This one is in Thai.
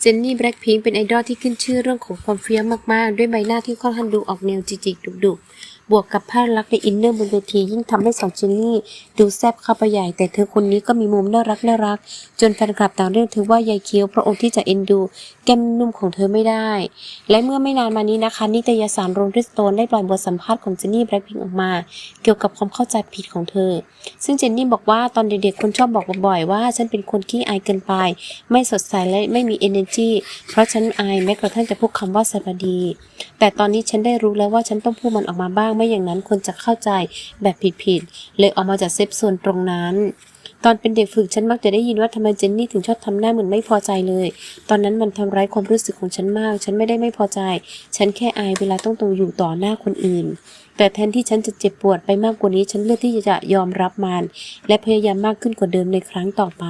เจนนี่แบล็คพิงเป็นไอดอลที่ขึ้นชื่อเรื่องของความเฟี้ยวมากๆ ด้วยใบหน้าที่ค่อนข้างดูออกแนวจิกๆดุๆ บวกกับภาพลักษณ์ในอินเนอร์บนเวทียิ่งทำให้สาวเจนนี่ดูแซ่บเข้าไปใหญ่ แต่เธอคนนี้ก็มีมุมน่ารักน่ารัก จนแฟนคลับต่างเรียกเธอว่ายายเคี้ยวพระองค์ที่จะเอ็นดู แก้มนุ่มของเธอไม่ได้ และเมื่อไม่นานมานี้นะคะ นิตยสารโรลลิสโตนได้ปล่อยบทสัมภาษณ์ของเจนนี่แบล็คพิงออกมา เกี่ยวกับความเข้าใจผิดของเธอ ซึ่งเจนนี่บอกว่าตอนเด็กๆคนชอบบอกบ่อยๆว่า ฉันเป็นคนขี้อายเกินไป ไม่สดใสและไม่มี energy เพราะฉันอายแม้กระทั่งจะพูดคำว่าสวัสดี แต่ตอนนี้ฉันได้รู้แล้วว่าฉันต้องพูดมันออกมาบ้างไม่อย่างนั้นคนจะเข้าใจแบบผิดๆ เลยออกมาจากเซฟโซนตรงนั้น ตอนเป็นเด็กฝึกฉันมักจะได้ยินว่าทำไมเจนนี่ถึงชอบทำหน้าเหมือนไม่พอใจเลย ตอนนั้นมันทำร้ายความรู้สึกของฉันมาก ฉันไม่ได้ไม่พอใจ ฉันแค่อายเวลาต้องตรงอยู่ต่อหน้าคนอื่น แต่แทนที่ฉันจะเจ็บปวดไปมากกว่านี้ ฉันเลือกที่จะยอมรับมัน และพยายามมากขึ้นกว่าเดิมในครั้งต่อไป